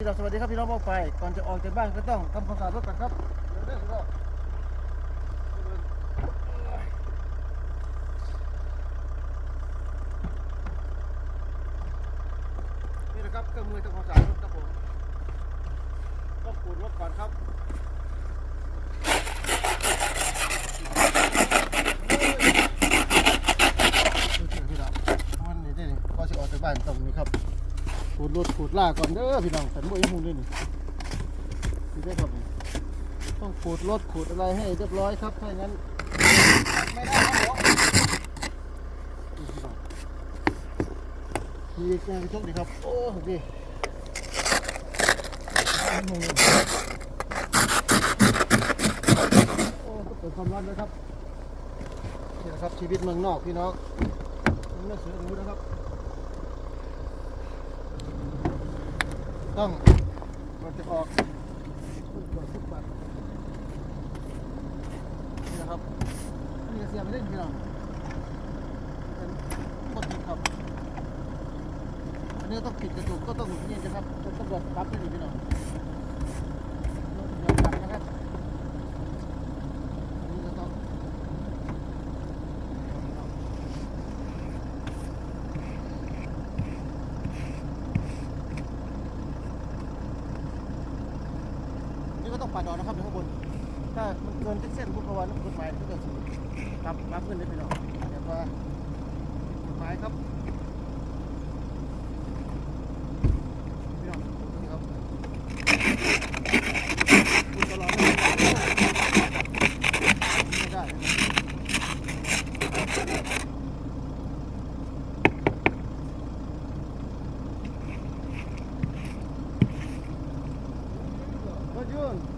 พี่น้องสวัสดีครับพี่น้องมองไปก่อนจะออกจากบ้านก็ต้องทำความสะอาดรถก่อนครับเดี๋ยวเด้อพี่น้องนี่นะครับเครื่องมือทำความสะอาดรถครับผมต้องขูดรถก่อนครับดูสิพี่น้องมันนี่ได้นี่ก็จะออกจากบ้านตรงนี้ครับ ขูดรถขูดล่าก่อนเด้อพี่น้องสันบ่อยหูเลยนี่นี่ได้ครับต้องขูดรถขูดอะไรให้เรียบร้อยครับถ้าอย่างนั้นไม่ได้ครับผมพี่น้องมีแกงชกดีครับ โอ้โหดีโอ้ก็เปิดความร้อนเลยครับนี่นะครับชีวิตเมืองนอกพี่น้องนไม่เสือหนูนะครับ ต้องมันจะออกทุกบาททุกบาทนี่นะครับนี่เสียไปเล่นพี่น้องเป็นหมดครับอันนี้ต้องปิดกระจกก็ต้องนี่นะครับต้องตำรวจปั๊บนี่พี่น้องตำรวจปั๊บนะครับอันนี้ก็ต้อง นี่ก็ต้องปัดออกนะครับอยู่ข้างบน ถ้ามันเกินเส้นพุทธวันกฎหมายก็จะสูปรับรับขึ้นได้พี่น้องเดี๋ยวว่ากฎหมายครับพี่น้องนี่ครับพูดตลอดเลยไม่ได้รถยน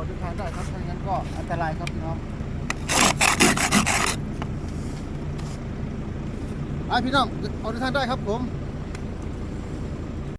อดเดินทางได้ครับถ้าอย่างนั้นก็อันตรายครับพี่น้องไปพี่น้องออกเดินทางได้ครับผม